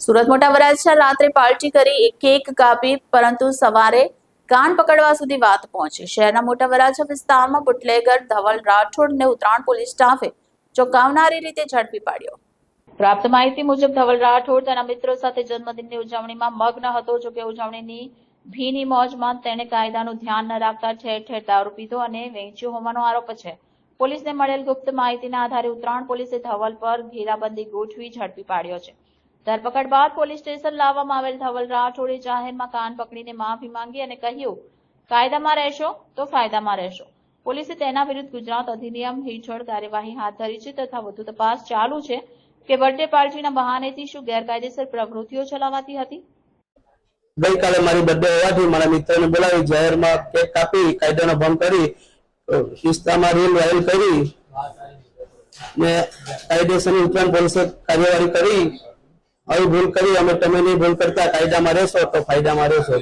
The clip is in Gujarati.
સુરત મોટા વરાછા રાત્રે પાર્ટી કરી કેક કાપી, પરંતુ સવારે કાન પકડવા સુધી વાત પહોંચી. શહેરના મોટા વરાછા વિસ્તારમાં બુટલેગર, ધવલ રાઠોડને ઉત્તરાયણ પોલીસ સ્ટાફે ચોંકાવનારી રીતે ઝડપી પાડ્યો. પ્રાપ્ત માહિતી મુજબ, ધવલ, રાઠોડ તેના મિત્રો સાથે જન્મદિનની ઉજવણીમાં મગ્ન હતો, જો કે ઉજવણીની ભીની મોજમાં તેણે કાયદાનું ધ્યાન ન રાખતા ઠેર ઠેર દારૂ પીધો અને વેચ્યો હોવાનો આરોપ છે. પોલીસને મળેલ ગુપ્ત માહિતીના આધારે ઉત્તરાયણ પોલીસે ધવલ પર ઘેરાબંધી ગોઠવી ઝડપી પાડ્યો છે. ધરપકડ બાદ પોલીસ સ્ટેશન લાવવામાં આવેલ ધવલ રાઠોડે જાહેરમાં કાન પકડીને માફી માંગી અને કહ્યું કાયદામાં રહેશો તો ફાયદામાં રહેશો. પોલીસે તેના વિરુદ્ધ ગુજરાત અધિનિયમ હેઠળ કાર્યવાહી હાથ ધરી છે તથા વધુ તપાસ ચાલુ છે કે બર્થડે પાર્ટીના બહાનેથી શું ગેરકાયદેસર પ્રવૃત્તિઓ ચલાવાતી હતી. ગઈકાલે મારી બર્થડે હોવાથી મારા મિત્રને બોલાવી જાહેરમાં કેક કાપી, કાયદાનો ભંગ કરી ઇન્સ્ટામાં રીલ વાયરલ કરી ને કાયદેસરની ઉપરાંત પોલીસે કાર્યવાહી કરી આવી ભૂલ કરી અમે તમે નહીં ભૂલ કરતા કાયદામાં રહેશો તો ફાયદામાં રહેશો.